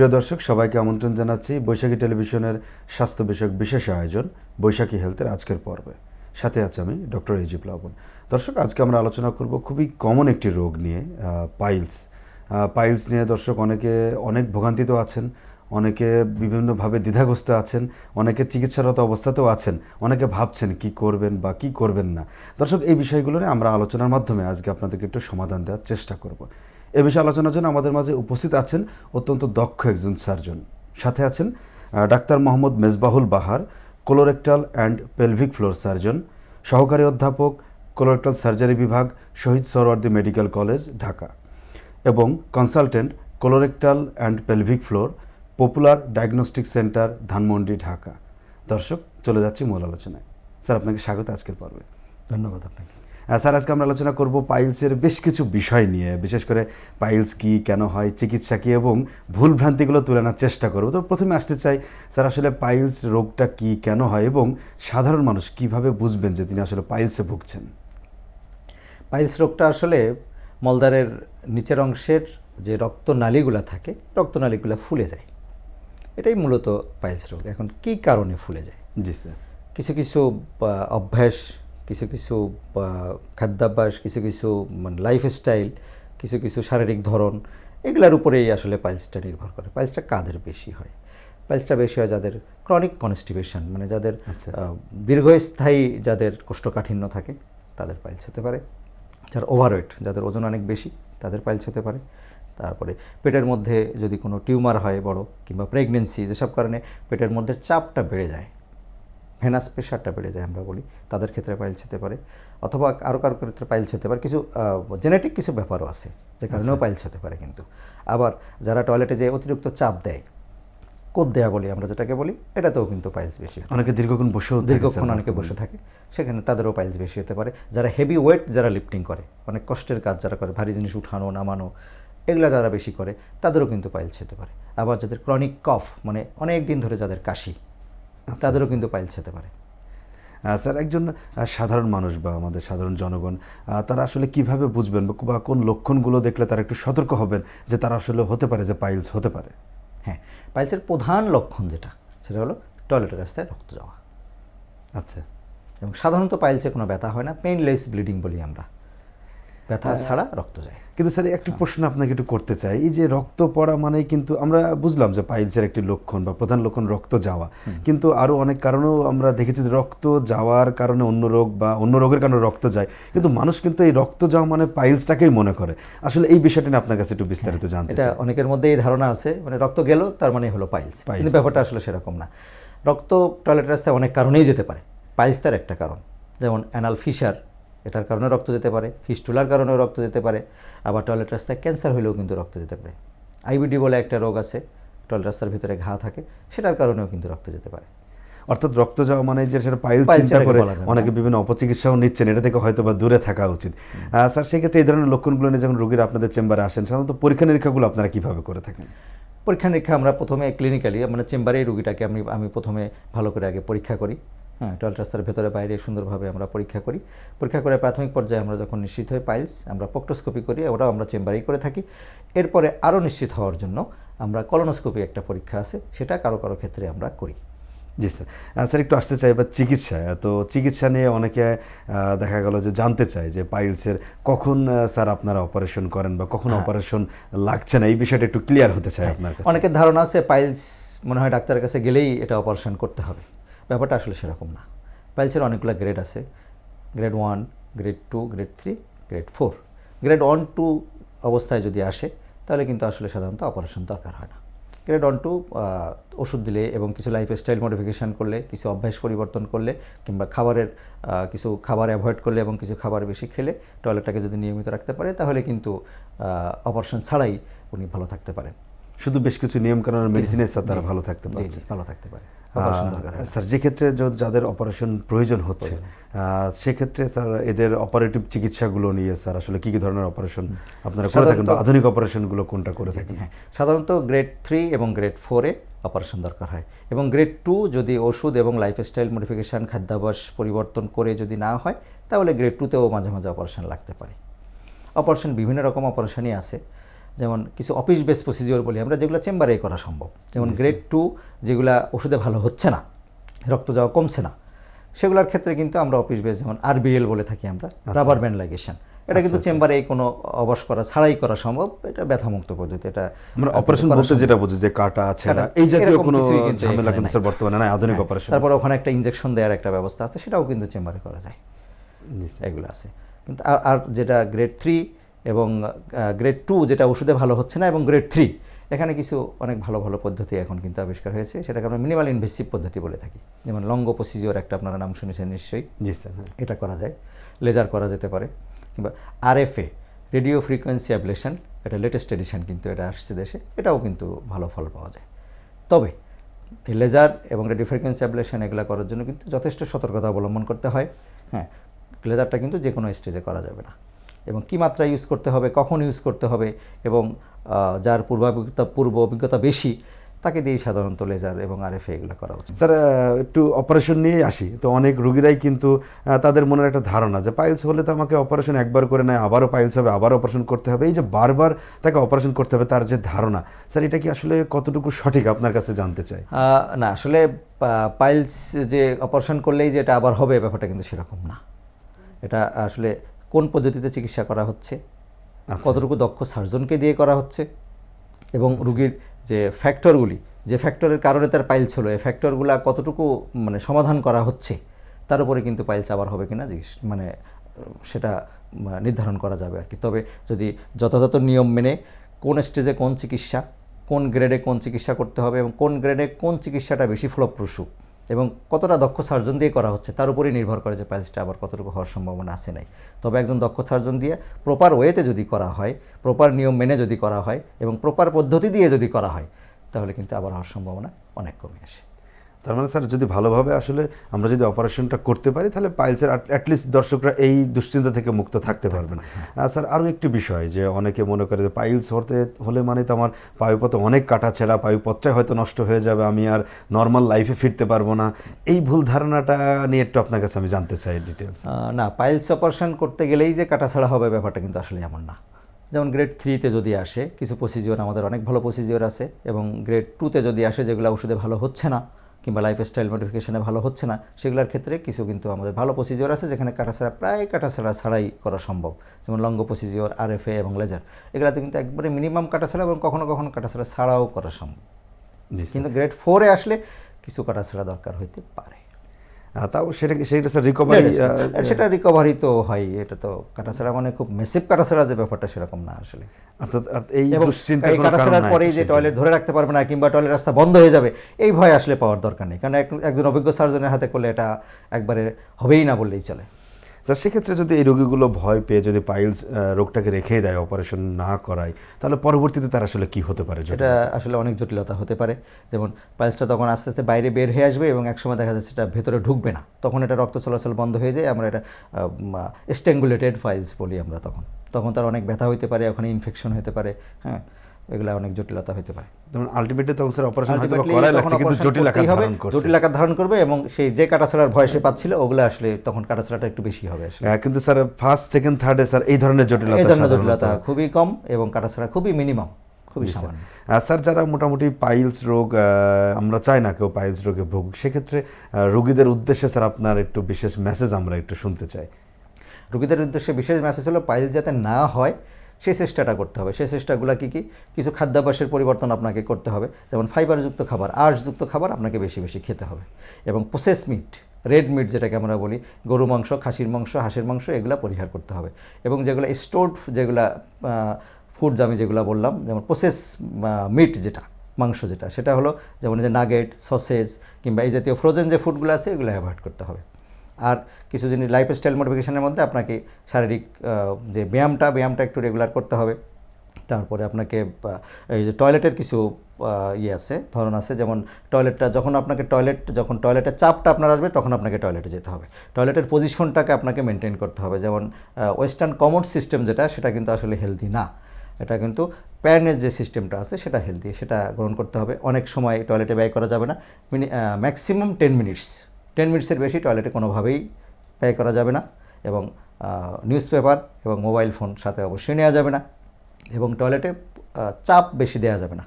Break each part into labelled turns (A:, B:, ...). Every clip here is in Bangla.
A: প্রিয় দর্শক, সবাইকে আমন্ত্রণ জানাচ্ছি বৈশাখী টেলিভিশনের স্বাস্থ্য বিষয়ক বিশেষ আয়োজন, বৈশাখী হেলথের আজকের পর্বে। সাথে আছে আমি ডক্টর এজি প্লাবন দর্শক, আজকে আমরা আলোচনা করব খুবই কমন একটি রোগ নিয়ে পাইলস। পাইলস নিয়ে দর্শক, অনেকে অনেক ভোগান্তিত আছেন, অনেকে বিভিন্নভাবে দ্বিধাগ্রস্ত আছেন, অনেকে চিকিৎসারত অবস্থাতেও আছেন, অনেকে ভাবছেন কি করবেন বা কি করবেন না। দর্শক, এই বিষয়গুলো নিয়ে আমরা আলোচনার মাধ্যমে আজকে আপনাদেরকে একটু সমাধান দেওয়ার চেষ্টা করব। এ বিষয়ে আলোচনার জন্য আমাদের মাঝে উপস্থিত আছেন অত্যন্ত দক্ষ একজন সার্জন। সাথে আছেন doctor Mohammad Mezbahul Bahar colorectal and pelvic floor surgeon, সহকারী অধ্যাপক কোলোরেক্টাল সার্জারি বিভাগ, শহীদ সরওয়ার্দী মেডিকেল কলেজ, ঢাকা এবং consultant colorectal and pelvic floor popular diagnostic centre Dhanmondi, Dhaka. দর্শক, চলে যাচ্ছি মূল আলোচনায়। স্যার, আপনাকে স্বাগত আজকের পর্বে।
B: ধন্যবাদ আপনাকে।
A: স্যার আজকে আমরা আলোচনা করব পাইলসের বেশ কিছু বিষয় নিয়ে। বিশেষ করে পাইলস কি কেন হয় চিকিৎসা কী এবং ভুল ভ্রান্তিগুলো তুলে আনার চেষ্টা করব। তো প্রথমে আসতে চাই স্যার আসলে পাইলস রোগটা কি কেন হয় এবং সাধারণ মানুষ কীভাবে বুঝবেন যে তিনি আসলে পাইলসে ভুগছেন?
B: পাইলস রোগটা আসলে মলদারের নিচের অংশের যে রক্তনালীগুলো থাকে রক্তনালীগুলো ফুলে যায়। এটাই মূলত পাইলস রোগ। এখন কী কারণে ফুলে যায়?
A: জি স্যার।
B: কিছু কিছু অভ্যাস কিছু কিছু খাদ্যাভ্যাস কিছু কিছু মানে লাইফস্টাইল কিছু কিছু শারীরিক ধরন এগুলোর উপরেই আসলে পাইলসটা নির্ভর করে। পাইলসটা কাদের বেশি হয়? পাইলসটা বেশি হয় যাদের ক্রনিক কনস্টিপেশন মানে যাদের
A: আচ্ছা।
B: দীর্ঘস্থায়ী যাদের কোষ্ঠকাঠিন্য থাকে তাদের পাইলস হতে পারে। যার ওভারওয়েট যাদের ওজন অনেক বেশি তাদের পাইলস হতে পারে। তারপরে পেটের মধ্যে যদি কোনো টিউমার হয় বড় কিংবা প্রেগনেন্সি যেসব কারণে পেটের মধ্যে চাপটা বেড়ে যায় ভেনাস প্রেশারটা বেড়ে যায় আমরা বলি তাদের ক্ষেত্রে পাইলস হতে পারে অথবা আরও কারও ক্ষেত্রে পাইলস হতে পারে কিছু জেনেটিক কিছু ব্যাপারও আছে যে কারণেও পাইলস হতে পারে কিন্তু। আবার যারা টয়লেটে যে অতিরিক্ত চাপ দেয় কোদ দেয়া বলি আমরা যেটাকে বলি এটাতেও কিন্তু পাইলস বেশি
A: অনেকে দীর্ঘক্ষণ থাকে,
B: দীর্ঘক্ষণ অনেকে বসে থাকে সেখানে তাদেরও পাইলস বেশি হতে পারে। যারা হেভি ওয়েট যারা লিফটিং করে অনেক কষ্টের কাজ যারা করে ভারী জিনিস উঠানো নামানো এগুলো যারা বেশি করে তাদেরও কিন্তু পাইলস হতে পারে। আবার যাদের ক্রনিক কফ মানে অনেক দিন ধরে যাদের কাশি তাদেরও কিন্তু পাইলস হতে পারে।
A: স্যার একজন সাধারণ মানুষ বা আমাদের সাধারণ জনগণ তারা আসলে কীভাবে বুঝবেন বা- বা কোন লক্ষণগুলো দেখলে তারা একটু সতর্ক হবেন যে তারা আসলে হতে পারে যে পাইলস হতে পারে?
B: হ্যাঁ পাইলসের প্রধান লক্ষণ যেটা সেটা হলো টয়লেটের রাস্তায় রক্ত যাওয়া।
A: আচ্ছা।
B: এবং সাধারণত পাইলসে কোনো ব্যথা হয় না পেইনলেস ব্লিডিং বলি আমরা। ব্যথা ছাড়া রক্ত যায়।
A: কিন্তু স্যার একটি প্রশ্ন আপনাকে একটু করতে চাই। এই যে রক্ত পড়া মানে কিন্তু আমরা বুঝলাম যে পাইলসের একটি লক্ষণ বা প্রধান লক্ষণ রক্ত যাওয়া। কিন্তু আরও অনেক কারণেও আমরা দেখেছি যে রক্ত যাওয়ার কারণে অন্য রোগ বা অন্য রোগের কারণে রক্ত যায়। কিন্তু মানুষ কিন্তু এই রক্ত যাওয়া মানে পাইলসটাকেই মনে করে। আসলে এই বিষয়টা নিয়ে আপনার কাছে একটু বিস্তারিত জানতে
B: এটা অনেকের মধ্যে এই ধারণা আছে। মানে রক্ত গেল তার মানে হলো পাইলস।
A: পাইলস।
B: কিন্তু ব্যাপারটা আসলে সেরকম না। রক্ত টয়লেট রাস্তায় অনেক কারণেই যেতে পারে। পাইলস তার একটা কারণ। যেমন অ্যানাল ফিশার এটার কারণে রক্ত যেতে পারে ফিস্টুলার কারণেও রক্ত যেতে পারে আবার টয়লেট রাস্তায় ক্যান্সার হলেও কিন্তু রক্ত যেতে পারে। আইবিডি বলে একটা রোগ আছে টয়লেট রাস্তার ভিতরে ঘা থাকে সেটার কারণেও কিন্তু রক্ত যেতে পারে।
A: অর্থাৎ রক্ত যাওয়া মানে যে সেটা পাইল চিন্তা করে। অনেকে বিভিন্ন অপচিকিৎসাও নিচ্ছেন এটা থেকে হয়তো বা দূরে থাকা উচিত। স্যার সেক্ষেত্রে এই ধরনের লক্ষণগুলো নিয়ে যখন রোগীরা আপনাদের চেম্বারে আসেন সাধারণত পরীক্ষা নিরীক্ষাগুলো আপনারা কীভাবে করে থাকেন?
B: পরীক্ষা নিরীক্ষা আমরা প্রথমে ক্লিনিক্যালি মানে চেম্বারেই রুগীটাকে আমি আমি প্রথমে ভালো করে আগে পরীক্ষা করি। হ্যাঁ টয়লেট রাস্তার ভেতরে বাইরে সুন্দরভাবে আমরা পরীক্ষা করি। পরীক্ষা করে প্রাথমিক পর্যায়ে আমরা যখন নিশ্চিত হই পাইলস আমরা প্রক্টোস্কোপি করি ওটাও আমরা চেম্বারেই করে থাকি। এরপরে আরও নিশ্চিত হওয়ার জন্য আমরা কলোনোস্কোপি একটা পরীক্ষা আছে সেটা কারও কারও ক্ষেত্রে আমরা করি।
A: জি স্যার। স্যার একটু আসতে চাই এবার চিকিৎসায় তো চিকিৎসা নিয়ে অনেকে দেখা গেল যে জানতে চায় যে পাইলসের কখন স্যার আপনারা অপারেশন করেন বা কখন অপারেশন লাগছে না এই বিষয়টা একটু ক্লিয়ার হতে চায় আপনার কাছে।
B: অনেকের ধারণা আছে পাইলস মনে হয় ডাক্তারের কাছে গেলেই এটা অপারেশন করতে হবে। ব্যাপারটা আসলে সেরকম না। পাইলসের অনেকগুলো গ্রেড আছে। Grade one grade two grade three grade four. Grade one two অবস্থায় যদি আসে তাহলে কিন্তু আসলে সাধারণত অপারেশন দরকার হয় না। গ্রেড ওয়ান টু ওষুধ দিলে এবং কিছু লাইফস্টাইল মডিফিকেশান করলে কিছু অভ্যাস পরিবর্তন করলে কিংবা খাবারের কিছু খাবার অ্যাভয়েড করলে এবং কিছু খাবার বেশি খেলে টয়লেটটাকে যদি নিয়মিত রাখতে পারে তাহলে কিন্তু অপারেশন ছাড়াই উনি ভালো থাকতে পারেন।
A: শুধু বেশ কিছু নিয়মকানুন মেডিসিনের সাথে তারা ভালো থাকতে
B: জি ভালো থাকতে পারে।
A: স্যার যে ক্ষেত্রে য- যাদের অপারেশন প্রয়োজন হচ্ছে সেক্ষেত্রে স্যার এদের অপারেটিভ চিকিৎসাগুলো নিয়ে স্যার আসলে কি কি ধরনের অপারেশন আপনারা করে থাকেন বা আধুনিক অপারেশনগুলো কোনটা করে থাকেন?
B: হ্যাঁ সাধারণত গ্রেড থ্রি এবং গ্রেড ফোরে অপারেশন দরকার হয়। এবং গ্রেড টু যদি ওষুধ এবং লাইফস্টাইল মডিফিকেশান খাদ্যাভ্যাস পরিবর্তন করে যদি না হয় তাহলে গ্রেড টুতেও মাঝে মাঝে অপারেশন লাগতে পারে। অপারেশন বিভিন্ন রকম অপারেশনই আছে। যেমন কিছু অফিস বেস প্রসিজিওর বলি আমরা যেগুলো চেম্বারে করা সম্ভব। যেমন গ্রেড টু যেগুলা ওষুধে ভালো হচ্ছে না রক্ত যাওয়া কমছে না সেগুলোর ক্ষেত্রে কিন্তু আমরা অফিস বেস যেমন আরবিএল বলে থাকি আমরা রাবার ব্যান্ড লাইগেশন এটা কিন্তু চেম্বারে কোনো অবশ করা ছাড়াই করা সম্ভব এটা ব্যথামুক্ত পদ্ধতি এটা
A: আমরা অপারেশন বলতে যেটা বুঝি যে কাটা আছে
B: কাটা,
A: এই জাতীয় কোনো ঝামেলা কিন্তু স্যার বর্তমানে নাই আধুনিক অপারেশন
B: তারপর ওখানে একটা ইনজেকশন দেওয়ার একটা ব্যবস্থা আছে সেটাও কিন্তু চেম্বারে করা যায় এগুলো আছে। কিন্তু আর আর যেটা গ্রেড থ্রি এবং গ্রেড টু যেটা ওষুধে ভালো হচ্ছে না এবং গ্রেড থ্রি এখানে কিছু অনেক ভালো ভালো পদ্ধতি এখন কিন্তু আবিষ্কার হয়েছে। সেটাকে আমরা মিনিমাল ইনভেসিভ পদ্ধতি বলে থাকি। যেমন লঙ্গ প্রসিজিওর একটা আপনারা নাম শুনেছেন নিশ্চয়ই?
A: জি স্যার হ্যাঁ।
B: এটা করা যায়। লেজার করা যেতে পারে। কিংবা আরএফএ রেডিও ফ্রিকোয়েন্সি অ্যাবলেশন এটা লেটেস্ট এডিশন কিন্তু এটা আসছে দেশে। এটাও কিন্তু ভালো ফল পাওয়া যায়। তবে এই লেজার এবং রেডিও ফ্রিকোয়েন্সি অ্যাবলেশন এগুলো করার জন্য কিন্তু যথেষ্ট সতর্কতা অবলম্বন করতে হয়। হ্যাঁ লেজারটা কিন্তু যে কোনো স্টেজে করা যাবে না। এবং কী মাত্রা ইউজ করতে হবে কখন ইউজ করতে হবে এবং যার পূর্বাভিজ্ঞতা পূর্ব অভিজ্ঞতা বেশি তাকে দিয়েই সাধারণত লেজার এবং আরএফএ এগুলো করা উচিত।
A: স্যার একটু অপারেশন নিয়ে আসি। তো অনেক রুগীরাই কিন্তু তাদের মনের একটা ধারণা যে পাইলস হলে তো আমাকে অপারেশন একবার করে নেয় আবারও পাইলস হবে আবার অপারেশন করতে হবে। এই যে বারবার তাকে অপারেশন করতে হবে তার যে ধারণা স্যার এটা কি আসলে কতটুকু সঠিক আপনার কাছে জানতে চাই?
B: না আসলে পাইলস যে অপারেশন করলেই যে এটা আবার হবে ব্যাপারটা কিন্তু সেরকম না। এটা আসলে কোন পদ্ধতিতে চিকিৎসা করা হচ্ছে
A: আচ্ছা।
B: কতটুকু দক্ষ সার্জনকে দিয়ে করা হচ্ছে এবং রুগীর যে ফ্যাক্টরগুলি যে ফ্যাক্টরের কারণে তার পাইল ছিল এই ফ্যাক্টরগুলো কতটুকু মানে সমাধান করা হচ্ছে তার উপরে কিন্তু পাইলস আবার হবে কিনা জিজ্ঞেস মানে সেটা নির্ধারণ করা যাবে আর কি তবে যদি যথাযথ নিয়ম মেনে কোন স্টেজে কোন চিকিৎসা কোন গ্রেডে কোন চিকিৎসা করতে হবে এবং কোন গ্রেডে কোন চিকিৎসাটা বেশি ফলপ্রসূ এবং কতটা দক্ষ সার্জন দিয়ে করা হচ্ছে তার উপরেই নির্ভর করে যে পাইলসটা আবার কতটুকু হওয়ার সম্ভাবনা আছে নাই। তবে একজন দক্ষ সার্জন দিয়ে প্রপার ওয়েতে যদি করা হয় প্রপার নিয়ম মেনে যদি করা হয় এবং প্রপার পদ্ধতি দিয়ে যদি করা হয়, তাহলে কিন্তু আবার হওয়ার সম্ভাবনা অনেক কমে আসে।
A: তার মানে স্যার যদি ভালোভাবে আসলে আমরা যদি অপারেশনটা করতে পারি তাহলে পাইলসের অ্যাটলিস্ট দর্শকরা এই দুশ্চিন্তা থেকে মুক্ত থাকতে পারবেন। আর স্যার আরও একটি বিষয় যে অনেকে মনে করে যে পাইলস হতে হলে মানে তো আমার পায়ুপথে অনেক কাটা ছেঁড়া পায়ুপথটাই হয়তো নষ্ট হয়ে যাবে আমি আর নর্মাল লাইফে ফিরতে পারব না। এই ভুল ধারণাটা নিয়ে একটু আপনার কাছে আমি জানতে চাই ডিটেলস
B: না পাইলস অপারেশন করতে গেলেই যে কাটাছাড়া হবে ব্যাপারটা কিন্তু আসলে এমন না। যেমন গ্রেড থ্রিতে যদি আসে কিছু প্রসিজিওর আমাদের অনেক ভালো প্রসিজিওর আছে এবং গ্রেড টুতে যদি আসে যেগুলো ওষুধে ভালো হচ্ছে না কিংবা লাইফস্টাইল মডিফিকেশনে ভালো হচ্ছে না সেগুলোর ক্ষেত্রে কিছু কিন্তু আমাদের ভালো প্রসিজিওর আছে যেখানে কাটাছাড়া প্রায় কাটাছাড়া ছাড়াই করা সম্ভব। যেমন লঙ্গ প্রসিজিওর আরএফএ এবং লেজার এগুলোতে কিন্তু একবারে মিনিমাম কাটাছাড়া এবং কখনো কখনো কাটাছাড়া ছাড়াও করা সম্ভব। কিন্তু গ্রেড ফোরে আসলে কিছু কাটাছাড়া দরকার হইতে পারে।
A: তাও সেটা সেটা স্যার রিকভারি
B: সেটা রিকভারি তো হয় এটা তো কাটাছাড়া মানে খুব মেসিভ কাটাছাড়া যে ব্যাপারটা সেরকম না আসলে।
A: অর্থাৎ এই
B: এই
A: কোনো কারণ নাই
B: পরেই যে টয়লেট ধরে রাখতে পারবে না কিংবা টয়লেট রাস্তা বন্ধ হয়ে যাবে এই ভয় আসলে পাওয়ার দরকার নেই। কারণ এক- একজন অভিজ্ঞ সার্জনের হাতে করলে এটা একবারে হবেই না বললেই চলে।
A: স্যার সেক্ষেত্রে যদি এই রোগীগুলো ভয় পেয়ে যদি পাইলস রোগটাকে রেখে দেয় অপারেশন না করায়, তাহলে পরবর্তীতে তার আসলে কি হতে পারে?
B: এটা আসলে অনেক জটিলতা হতে পারে। যেমন পাইলসটা তখন আস্তে আস্তে বাইরে বের হয়ে আসবে এবং একসময় দেখা যাচ্ছে এটা ভেতরে ঢুকবে না। তখন এটা রক্ত চলাচল বন্ধ হয়ে যায়। আমরা এটা স্ট্যাঙ্গুলেটেড ফাইলস বলি আমরা তখন। তখন তার অনেক ব্যথা হতে পারে, ওখানে ইনফেকশন হতে পারে হ্যাঁ। এগুলা অনেক জটিলতা হতে পারে।
A: যেমন আলটিমেটলি তখন স্যার অপারেশন হয়তো করাই লাগছে কিন্তু জটিল আকার ধারণ করছে।
B: জটিল আকার ধারণ করবে এবং সেই যে কাটাছাড়ার ভয় সে পাচ্ছিল ওগুলো আসলে তখন কাটাছাড়াটা একটু বেশি হবে আসলে।
A: আহ, কিন্তু স্যার ফার্স্ট সেকেন্ড থার্ডে স্যার এই ধরনের জটিলতা
B: এই ধরনের জটিলতা খুবই কম এবং কাটাছাড়া খুবই মিনিমাম খুবই সামান্য।
A: স্যার যারা মোটামুটি পাইলস রোগ আমরা চাই না কেউ পাইলস রোগে ভুগুক সেক্ষেত্রে রোগীদের উদ্দেশ্যে স্যার আপনার একটু বিশেষ মেসেজ আমরা একটু শুনতে চাই।
B: রোগীদের উদ্দেশ্যে বিশেষ মেসেজ হলো পাইল যাতে না হয় সেই চেষ্টাটা করতে হবে। সেই চেষ্টাগুলো কী কী? কিছু খাদ্যাভ্যাসের পরিবর্তন আপনাকে করতে হবে। যেমন ফাইবারযুক্ত খাবার আর্শযুক্ত খাবার আপনাকে বেশি বেশি খেতে হবে। এবং প্রসেস মিট রেড মিট যেটাকে আমরা বলি, গরু মাংস, খাসির মাংস, হাঁসের মাংস, এগুলো পরিহার করতে হবে। এবং যেগুলো স্টোর্ড যেগুলা ফুড আমি যেগুলো বললাম, যেমন প্রসেস মিট যেটা, মাংস যেটা, সেটা হলো, যেমন যে নাগেট সসেজ কিংবা এই জাতীয় ফ্রোজেন যে ফুডগুলো আছে, এগুলো অ্যাভয়েড করতে হবে। আর কিছু জিনিস লাইফস্টাইল মডিফিকেশনের মধ্যে আপনাকে শারীরিক যে ব্যায়ামটা ব্যায়ামটা একটু রেগুলার করতে হবে। তারপরে আপনাকে এই যে টয়লেটের কিছু ইয়ে আছে, ধরন আছে, যেমন টয়লেটটা যখন আপনাকে টয়লেট যখন টয়লেটের চাপটা আপনার আসবে, তখন আপনাকে টয়লেটে যেতে হবে। টয়লেটের পজিশনটাকে আপনাকে মেনটেন করতে হবে। যেমন ওয়েস্টার্ন কমোড সিস্টেম যেটা, সেটা কিন্তু আসলে হেলদি না। এটা কিন্তু প্যানের যে সিস্টেমটা আছে, সেটা হেলদি সেটা গ্রহণ করতে হবে। অনেক সময় টয়লেটে ব্যয় করা যাবে না। Mini maximum ten minutes ten মিনিটসের বেশি টয়লেটে কোনোভাবেই ব্যয় করা যাবে না এবং নিউজ পেপার এবং মোবাইল ফোন সাথে অবশ্যই নেওয়া যাবে না এবং টয়লেটে চাপ বেশি দেওয়া যাবে না।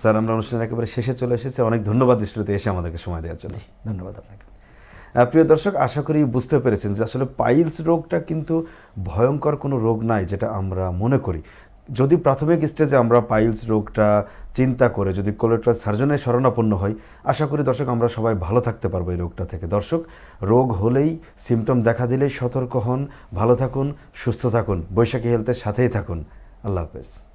A: স্যার আমরা অনুষ্ঠানের একেবারে শেষে চলে এসেছি। অনেক ধন্যবাদ স্টুডিওতে এসে আমাদেরকে সময় দেওয়ার জন্য।
B: ধন্যবাদ আপনাকে।
A: প্রিয় দর্শক আশা করি বুঝতে পেরেছেন যে আসলে পাইলস রোগটা কিন্তু ভয়ঙ্কর কোনো রোগ নাই যেটা আমরা মনে করি। যদি প্রাথমিক স্টেজে আমরা পাইলস রোগটা চিন্তা করে, যদি কোলেট্রাল সার্জনের শরণাপন্ন হয় আশা করি দর্শক আমরা সবাই ভালো থাকতে পারব এই রোগটা থেকে। দর্শক, রোগ হলেই সিমটম দেখা দিলেই সতর্ক হন, ভালো থাকুন, সুস্থ থাকুন, বৈশাখী হেলথের সাথেই থাকুন। আল্লাহ হাফেজ।